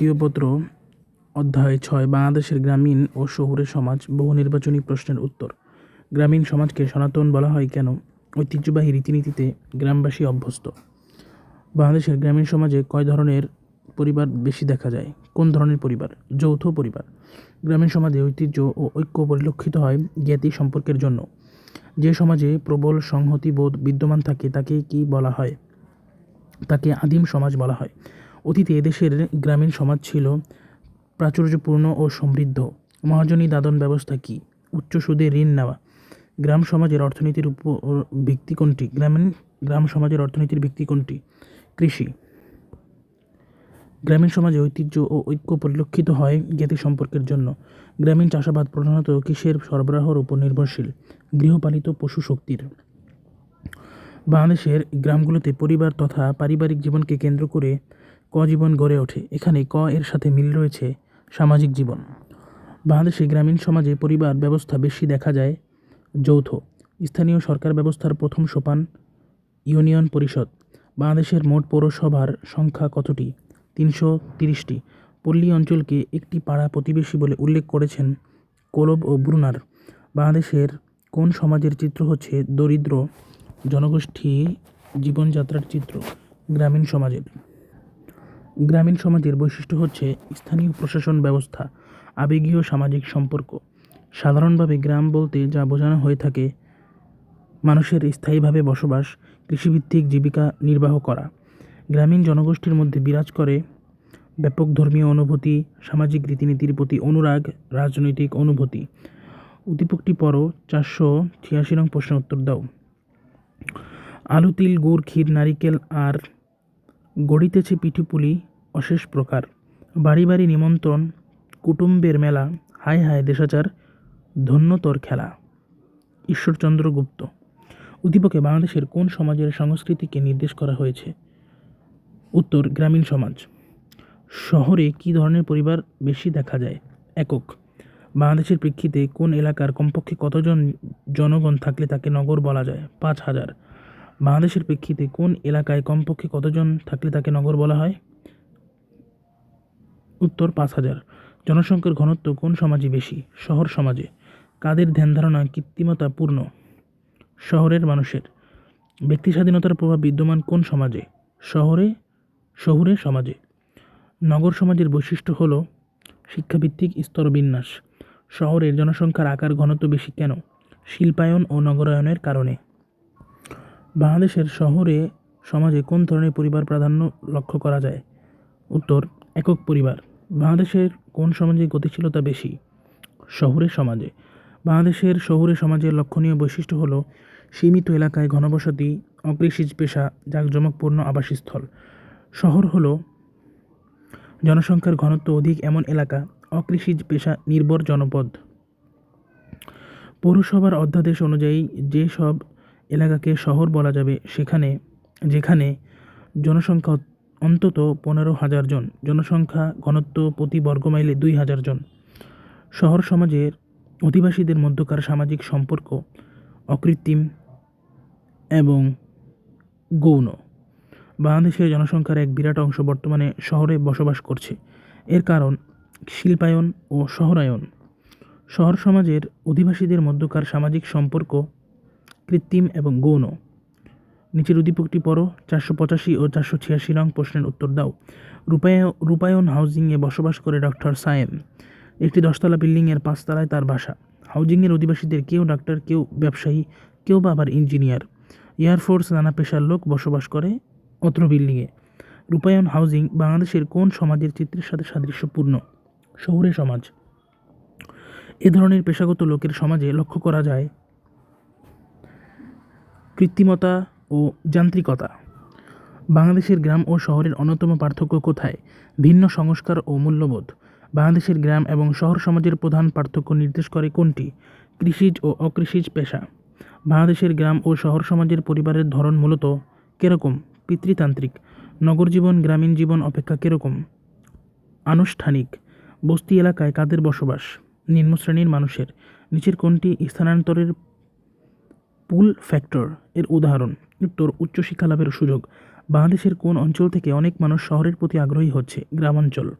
দ্বিতীয় পত্র, অধ্যায় ছয়, বাংলাদেশের গ্রামীণ ও শহুরে সমাজ, বহু নির্বাচনী প্রশ্নের উত্তর। গ্রামীণ সমাজকে সনাতন বলা হয় কেন? ঐতিহ্যবাহী রীতিনীতিতে গ্রামবাসী অভ্যস্ত। বাংলাদেশের গ্রামীণ সমাজে কয় ধরনের পরিবার বেশি দেখা যায়? কোন ধরনের পরিবার? যৌথ পরিবার। গ্রামীণ সমাজে ঐতিহ্য ও ঐক্য পরিলক্ষিত হয় জ্ঞাতি সম্পর্কের জন্য। যে সমাজে প্রবল সংহতিবোধ বিদ্যমান থাকে তাকে কি বলা হয়? তাকে আদিম সমাজ বলা হয়। অতীতে এদেশের গ্রামীণ সমাজ ছিল প্রাচুর্যপূর্ণ ও সমৃদ্ধ। মহাজনী দাদন ব্যবস্থা কি? উচ্চ সুদে ঋণ নেওয়া। গ্রাম সমাজের অর্থনীতির উপর ভিত্তি কোনটি? গ্রামীণ, গ্রাম সমাজের অর্থনীতির ভিত্তি কোনটি? কৃষি। গ্রামীণ সমাজে ঐতিহ্য ও ঐক্য পরিলক্ষিত হয় জ্ঞাতি সম্পর্কের জন্য। গ্রামীণ চাষাবাদ প্রধানত কিসের সরবরাহর উপর নির্ভরশীল, গৃহপালিত পশু শক্তির। বাংলাদেশের গ্রামগুলোতে পরিবার তথা পারিবারিক জীবনকে কেন্দ্র করে ক জীবন গড়ে ওঠে এখানে ক এর সাথে মিল রয়েছে সামাজিক জীবন। বাংলাদেশে গ্রামীণ সমাজে পরিবার ব্যবস্থা বেশি দেখা যায় যৌথ। স্থানীয় সরকার ব্যবস্থার প্রথম সোপান, ইউনিয়ন পরিষদ। বাংলাদেশের মোট পৌরসভার সংখ্যা কতটি? তিনশো তিরিশটি। পল্লী অঞ্চলকে একটি পাড়া প্রতিবেশী বলে উল্লেখ করেছেন কোলব ও ব্রুনার। বাংলাদেশের কোন সমাজের চিত্র হচ্ছে দরিদ্র জনগোষ্ঠী জীবনযাত্রার চিত্র? গ্রামীণ সমাজের। গ্রামীণ সমাজের বৈশিষ্ট্য হচ্ছে স্থানীয় প্রশাসন ব্যবস্থা, আবেগীয় সামাজিক সম্পর্ক। সাধারণভাবে গ্রাম বলতে যা বোঝানো হয়ে থাকে, মানুষের স্থায়ীভাবে বসবাস, কৃষিভিত্তিক জীবিকা নির্বাহ করা। গ্রামীণ জনগোষ্ঠীর মধ্যে বিরাজ করে ব্যাপক ধর্মীয় অনুভূতি, সামাজিক রীতিনীতির প্রতি অনুরাগ, রাজনৈতিক অনুভূতি। উদ্দীপকটি পড়ো চারশো ছিয়াশি নং প্রশ্নের উত্তর দাও। আলু, তিল, গুড়, ক্ষীর, নারিকেল আর গড়িতেছে পিঠুপুলি, অশেষ প্রকার। বাড়ি বাড়ি নিমন্ত্রণ, কুটুম্বের মেলা হায় হায় দেশাচার ধন্য তোর খেলা। ঈশ্বরচন্দ্র গুপ্ত। উদ্দীপকে বাংলাদেশের কোন সমাজের সংস্কৃতিকে নির্দেশ করা হয়েছে? উত্তর, গ্রামীণ সমাজ। শহরে কী ধরনের পরিবার বেশি দেখা যায়? একক। বাংলাদেশের প্রেক্ষিতে কোন এলাকার কমপক্ষে কতজন জনগণ থাকলে তাকে নগর বলা যায়? পাঁচ হাজার। বাংলাদেশের প্রেক্ষিতে কোন এলাকায় কমপক্ষে কতজন থাকলে তাকে নগর বলা হয়? উত্তর, পাঁচ হাজার। জনসংখ্যার ঘনত্ব কোন সমাজে বেশি? শহর সমাজে। কাদের ধ্যান ধারণা কৃত্রিমতা পূর্ণ? শহরের মানুষের। ব্যক্তি স্বাধীনতার প্রভাব বিদ্যমান কোন সমাজে? শহরে? শহুরে সমাজে। নগর সমাজের বৈশিষ্ট্য হল শিক্ষাভিত্তিক স্তরবিন্যাস শহরের জনসংখ্যার আকার ঘনত্ব বেশি কেন? শিল্পায়ন ও নগরায়নের কারণে। বাংলাদেশের শহরে, সমাজে কোন ধরনের পরিবার প্রাধান্য লক্ষ্য করা যায়? উত্তর, একক পরিবার। বাংলাদেশের কোন সমাজে গতিশীলতা বেশি? শহুরে সমাজে। বাংলাদেশের শহুরে সমাজের লক্ষণীয় বৈশিষ্ট্য হলো সীমিত এলাকায় ঘনবসতি, অকৃষিজ পেশা, জাঁকজমকপূর্ণ আবাসস্থল। শহর হলো জনসংখ্যার ঘনত্ব অধিক এমন এলাকা, অকৃষিজ পেশা নির্ভর জনপদ। পৌরসভার অধ্যাদেশ অনুযায়ী যে সব এলাকাকে শহর বলা যাবে। সেখানে, যেখানে জনসংখ্যা অন্তত পনেরো হাজার জন। জনসংখ্যা ঘনত্ব প্রতি বর্গমাইলে দুই হাজার জন। শহর সমাজের অধিবাসীদের মধ্যকার সামাজিক সম্পর্ক অকৃত্রিম এবং গৌণ। বাংলাদেশের জনসংখ্যার এক বিরাট অংশ বর্তমানে শহরে বসবাস করছে। এর কারণ শিল্পায়ন ও শহরায়ন। শহর সমাজের অধিবাসীদের মধ্যকার সামাজিক সম্পর্ক কৃত্রিম এবং গৌণ। নিচের উদ্দীপকটি পড়ো, চারশো পঁচাশি ও চারশো ছিয়াশি নং প্রশ্নের উত্তর দাও। রূপায়ণ রূপায়ণ হাউজিংয়ে বসবাস করে ডক্টর সায়েম। একটি দশতলা বিল্ডিংয়ের পাঁচতলায় তার বাসা। হাউজিংয়ের অধিবাসীদের কেউ ডাক্তার, কেউ ব্যবসায়ী, কেউ বা আবার ইঞ্জিনিয়ার। এয়ারফোর্স নানা পেশার লোক বসবাস করে অত্র বিল্ডিংয়ে। রূপায়ণ হাউজিং বাংলাদেশের কোন সমাজের চিত্রের সাথে সাদৃশ্যপূর্ণ? শহুরে সমাজ। এ ধরনের পেশাগত লোকের সমাজে লক্ষ্য করা যায় কৃত্রিমতা ও যান্ত্রিকতা। বাংলাদেশের গ্রাম ও শহরের অন্যতম পার্থক্য কোথায়? ভিন্ন সংস্কার ও মূল্যবোধ। বাংলাদেশের গ্রাম এবং শহর সমাজের প্রধান পার্থক্য নির্দেশ করে কোনটি? কৃষিজ ও অকৃষিজ পেশা। বাংলাদেশের গ্রাম ও শহর সমাজের পরিবারের ধরন মূলত কীরকম? পিতৃতান্ত্রিক। নগর জীবন, গ্রামীণ জীবন অপেক্ষা কীরকম? আনুষ্ঠানিক। বস্তি এলাকায় কাদের বসবাস? নিম্ন শ্রেণির মানুষের। নিচের কোনটি স্থানান্তরের পুল ফ্যাক্টর এর উদাহরণ। উত্তর, উচ্চশিক্ষা লাভের সুযোগ। বাংলাদেশের কোন অঞ্চল থেকে অনেক মানুষ শহরের প্রতি আগ্রহী হচ্ছে? গ্রামাঞ্চল।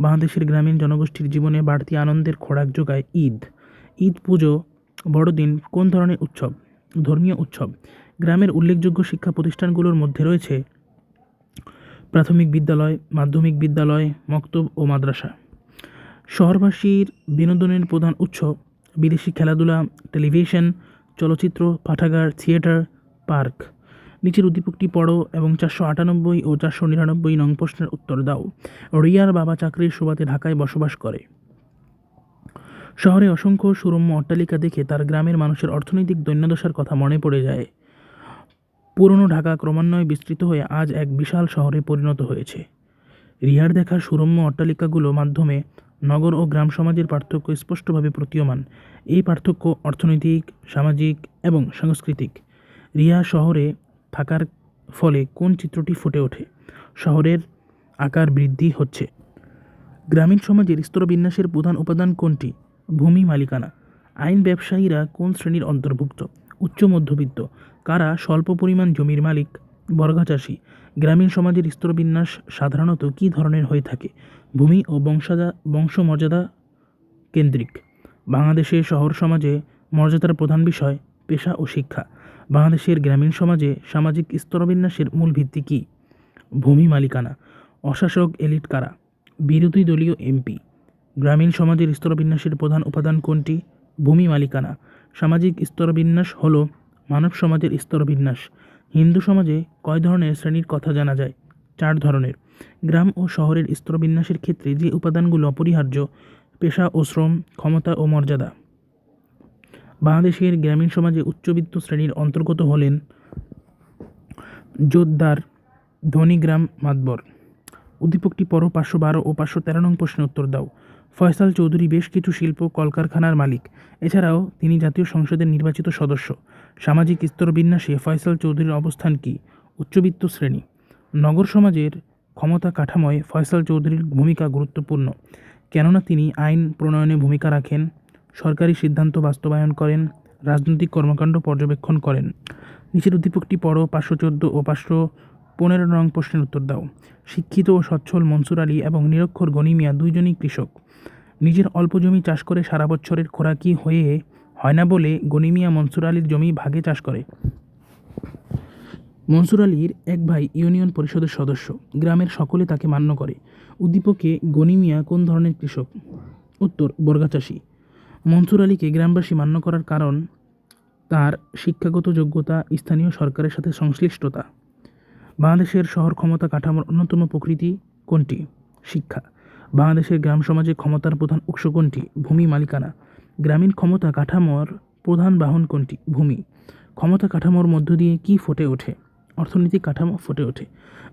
বাংলাদেশের গ্রামীণ জনগোষ্ঠীর জীবনে বাড়তি আনন্দের খোরাক যোগায় ঈদ। ঈদ পুজো, বড়দিন কোন ধরনের উৎসব? ধর্মীয় উৎসব। গ্রামের উল্লেখযোগ্য শিক্ষা প্রতিষ্ঠানগুলোর মধ্যে রয়েছে প্রাথমিক বিদ্যালয়, মাধ্যমিক বিদ্যালয়, মক্তব ও মাদ্রাসা। শহরবাসীর বিনোদনের প্রধান উৎস বিদেশি খেলাধুলা, টেলিভিশন চলচ্চিত্র, পাঠাগার, থিয়েটার, পার্ক। নিচের উদ্দীপকটি পড়ো এবং চারশো আটানব্বই ও চারশো নিরানব্বই নং প্রশ্নের উত্তর দাও। রিয়ার বাবা চাকরির সুবাদে ঢাকায় বসবাস করে। শহরে অসংখ্য সুরম্য অট্টালিকা দেখে তার গ্রামের মানুষের অর্থনৈতিক দৈন্যদশার কথা মনে পড়ে যায়। পুরনো ঢাকা ক্রমান্বয়ে বিস্তৃত হয়ে আজ এক বিশাল শহরে পরিণত হয়েছে। রিয়ার দেখা সুরম্য অট্টালিকাগুলো মাধ্যমে নগর ও গ্রাম সমাজের পার্থক্য স্পষ্টভাবে প্রতীয়মান। এই পার্থক্য অর্থনৈতিক, সামাজিক এবং সাংস্কৃতিক। রিয়া শহরে থাকার ফলে কোন চিত্রটি ফুটে ওঠে? শহরের আকার বৃদ্ধি হচ্ছে। গ্রামীণ সমাজের স্তরবিন্যাসের প্রধান উপাদান কোনটি? ভূমি মালিকানা। আইন ব্যবসায়ীরা কোন শ্রেণির অন্তর্ভুক্ত? উচ্চ, মধ্যবিত্ত। কারা স্বল্প পরিমাণ জমির মালিক? বর্গা চাষী, গ্রামীণ সমাজের স্তরবিন্যাস সাধারণত কী ধরনের হয়ে থাকে? ভূমি ও বংশাদা বংশমর্যাদা কেন্দ্রিক। বাংলাদেশে শহর সমাজে মর্যাদার প্রধান বিষয় পেশা ও শিক্ষা। বাংলাদেশের গ্রামীণ সমাজে সামাজিক স্তরবিন্যাসের মূল ভিত্তি কী? ভূমি মালিকানা। অশাসক এলিট কারা? বিরোধী দলীয় এমপি। গ্রামীণ সমাজের স্তরবিন্যাসের প্রধান উপাদান কোনটি? ভূমি মালিকানা। সামাজিক স্তরবিন্যাস হল মানব সমাজের স্তরবিন্যাস হিন্দু সমাজে কয় ধরনের শ্রেণির কথা জানা যায়? চার ধরনের। গ্রাম ও শহরের স্তরবিন্যাসের ক্ষেত্রে যে উপাদানগুলো অপরিহার্য, পেশা ও শ্রম, ক্ষমতা ও মর্যাদা। বাংলাদেশের গ্রামীণ সমাজে উচ্চবিত্ত শ্রেণির অন্তর্গত হলেন জোরদার ধনীগ্রাম মাতবর। উদ্দীপকটি পর পাঁচশো বারো ও পাঁচশো তেরো নং প্রশ্নের উত্তর দাও। ফয়সাল চৌধুরী বেশ কিছু শিল্প কলকারখানার মালিক। এছাড়াও তিনি জাতীয় সংসদের নির্বাচিত সদস্য। সামাজিক স্তরবিন্যাসে ফয়সাল চৌধুরীর অবস্থান কি? উচ্চবিত্ত শ্রেণি। নগর সমাজের ক্ষমতা কাঠামোয় ফয়সাল চৌধুরীর ভূমিকা গুরুত্বপূর্ণ। কেননা তিনি আইন প্রণয়নে ভূমিকা রাখেন, সরকারি সিদ্ধান্ত বাস্তবায়ন করেন, রাজনৈতিক কর্মকাণ্ড পর্যবেক্ষণ করেন। নিচের উদ্দীপকটি পড়ো, পাঁচশো চোদ্দ ও পাঁচশো পনেরো নং প্রশ্নের উত্তর দাও। শিক্ষিত ও সচ্ছল মনসুর আলী এবং নিরক্ষর গনি মিয়া দুইজনই কৃষক। নিজের অল্প জমি চাষ করে সারা বছরের খোরাকি হয়ে হয় না বলে গনি মিয়া মনসুর আলীর জমি ভাগে চাষ করে। মনসুর আলীর এক ভাই ইউনিয়ন পরিষদের সদস্য, গ্রামের সকলে তাকে মান্য করে। উদ্দীপকে গনি মিয়া কোন ধরনের কৃষক? উত্তর, বর্গাচাষী। মনসুর আলীকে গ্রামবাসী মান্য করার কারণ তার শিক্ষাগত যোগ্যতা, স্থানীয় সরকারের সাথে সংশ্লিষ্টতা। বাংলাদেশের শহর ক্ষমতা কাঠামোর অন্যতম প্রকৃতি কোনটি? শিক্ষা। বাংলাদেশের গ্রাম সমাজে ক্ষমতার প্রধান উৎস কোনটি? ভূমি মালিকানা। গ্রামীণ ক্ষমতা কাঠামোর প্রধান বাহন কোনটি? ভূমি। ক্ষমতা কাঠামোর মধ্য দিয়ে কী ফুটে ওঠে? অর্থনৈতিক কাঠামো ফুটে ওঠে।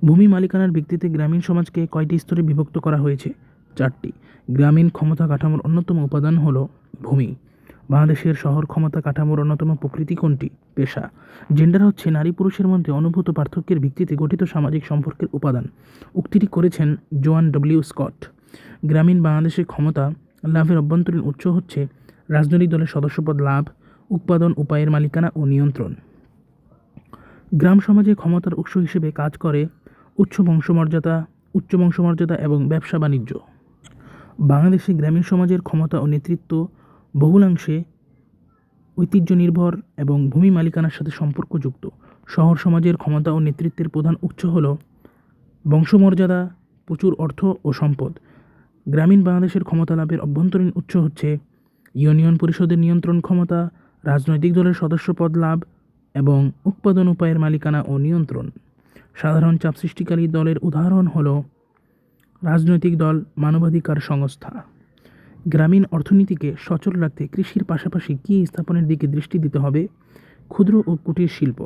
ভূমি মালিকানার ভিত্তিতে গ্রামীণ সমাজকে কয়টি স্তরে বিভক্ত করা হয়েছে? চারটি। গ্রামীণ ক্ষমতা কাঠামোর অন্যতম উপাদান হল ভূমি। বাংলাদেশের শহর ক্ষমতা কাঠামোর অন্যতম প্রকৃতি কোনটি? পেশা। জেন্ডার হচ্ছে নারী পুরুষের মধ্যে অনুভূত পার্থক্যের ভিত্তিতে গঠিত সামাজিক সম্পর্কের উপাদান। উক্তিটি করেছেন জোয়ান ডব্লিউ স্কট। গ্রামীণ বাংলাদেশের ক্ষমতা লাভের অভ্যন্তরীণ উৎস হচ্ছে রাজনৈতিক দলের সদস্যপদ লাভ, উৎপাদন, উপায়ের মালিকানা ও নিয়ন্ত্রণ। গ্রাম সমাজে ক্ষমতার উৎস হিসেবে কাজ করে উচ্চ বংশমর্যাদা উচ্চ বংশমর্যাদা এবং ব্যবসা বাণিজ্য। বাংলাদেশে গ্রামীণ সমাজের ক্ষমতা ও নেতৃত্ব বহুলাংশে ঐতিহ্য নির্ভর এবং ভূমি মালিকানার সাথে সম্পর্কযুক্ত। শহর সমাজের ক্ষমতা ও নেতৃত্বের প্রধান উৎস হল বংশমর্যাদা, প্রচুর অর্থ ও সম্পদ। গ্রামীণ বাংলাদেশের ক্ষমতা লাভের অভ্যন্তরীণ উৎস হচ্ছে ইউনিয়ন পরিষদের নিয়ন্ত্রণ ক্ষমতা, রাজনৈতিক দলের সদস্যপদ লাভ এবং উৎপাদন উপায়ের মালিকানা ও নিয়ন্ত্রণ। সাধারণ চাপ সৃষ্টিকারী দলের উদাহরণ হল রাজনৈতিক দল মানবাধিকার সংস্থা। গ্রামীণ অর্থনীতিকে সচল রাখতে কৃষির পাশাপাশি কী স্থাপনের দিকে দৃষ্টি দিতে হবে? ক্ষুদ্র ও কুটির শিল্প।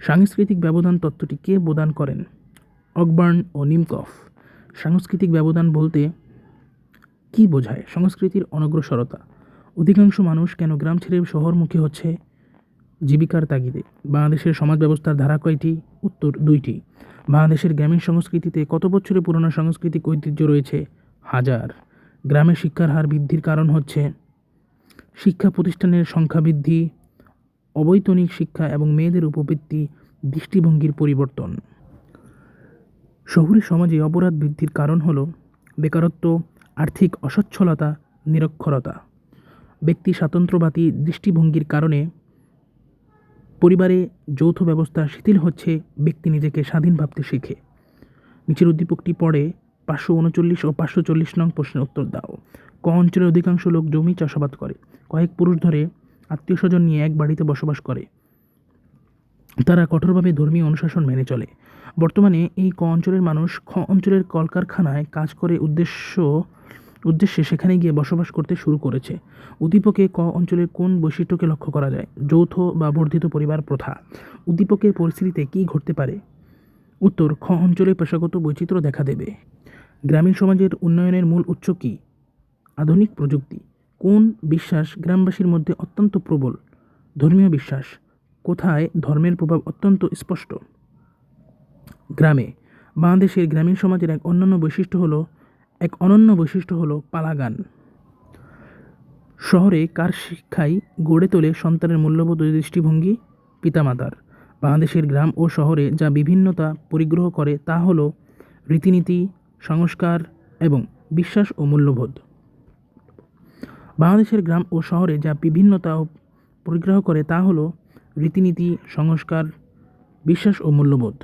সাংস্কৃতিক ব্যবধান তত্ত্বটি কে প্রদান করেন? অকবার্ন ও নিমকফ। সাংস্কৃতিক ব্যবধান বলতে কী বোঝায় সংস্কৃতির অনগ্রসরতা? অধিকাংশ মানুষ কেন গ্রাম ছেড়ে শহরমুখী হচ্ছে? জীবিকার তাগিদে। বাংলাদেশের সমাজ ব্যবস্থার ধারা কয়টি? উত্তর দুইটি। বাংলাদেশের গ্রামীণ সংস্কৃতিতে কত বছরের পুরনো সাংস্কৃতিক ঐতিহ্য রয়েছে? হাজার। গ্রামে শিক্ষার হার বৃদ্ধির কারণ হচ্ছে শিক্ষা প্রতিষ্ঠানের সংখ্যা বৃদ্ধি, অবৈতনিক শিক্ষা এবং মেয়েদের উপবৃত্তি, দৃষ্টিভঙ্গির পরিবর্তন। শহুরে সমাজে অপরাধ বৃদ্ধির কারণ হল বেকারত্ব, আর্থিক অসচ্ছলতা, নিরক্ষরতা। ব্যক্তি স্বাতন্ত্র্যবাদী দৃষ্টিভঙ্গির কারণে পরিবারে যৌথ ব্যবস্থা শিথিল হচ্ছে ব্যক্তি নিজেকে স্বাধীন ভাবতে শিখে। নিচের উদ্দীপকটি পড়ে পাঁচশো উনচল্লিশ ও পাঁচশো চল্লিশ নং প্রশ্নের উত্তর দাও। ক অঞ্চলের অধিকাংশ লোক জমি চাষাবাদ করে। কয়েক পুরুষ ধরে আত্মীয় স্বজন নিয়ে এক বাড়িতে বসবাস করে। তারা কঠোরভাবে ধর্মীয় অনুশাসন মেনে চলে। বর্তমানে এই ক অঞ্চলের মানুষ খ অঞ্চলের কলকারখানায় কাজ করে উদ্দেশ্য, উদ্দেশ্যে সেখানে গিয়ে বসবাস করতে শুরু করেছে। উদ্দীপকে ক অঞ্চলের কোন বৈশিষ্ট্যকে লক্ষ্য করা যায়? যৌথ বা বর্ধিত পরিবার প্রথা। উদ্দীপকের পরিস্থিতিতে কী ঘটতে পারে? উত্তর, খ অঞ্চলে পেশাগত বৈচিত্র্য দেখা দেবে। গ্রামীণ সমাজের উন্নয়নের মূল উৎস কী? আধুনিক প্রযুক্তি। কোন বিশ্বাস গ্রামবাসীর মধ্যে অত্যন্ত প্রবল? ধর্মীয় বিশ্বাস। কোথায় ধর্মের প্রভাব অত্যন্ত স্পষ্ট? গ্রামে, বাংলাদেশের গ্রামীণ সমাজের এক অন্যান্য বৈশিষ্ট্য হলো, এক অনন্য বৈশিষ্ট্য হলো পালাগান। শহরে কার শিক্ষায় গড়ে তোলে সন্তানের মূল্যবোধ দৃষ্টিভঙ্গি? পিতামাতার। বাংলাদেশের গ্রাম ও শহরে যা বিভিন্নতা পরিগ্রহ করে তা হলো রীতিনীতি, সংস্কার এবং বিশ্বাস ও মূল্যবোধ। বাংলাদেশের গ্রাম ও শহরে যা বিভিন্নতা পরিগ্রহ করে তা হলো রীতিনীতি সংস্কার বিশ্বাস ও মূল্যবোধ।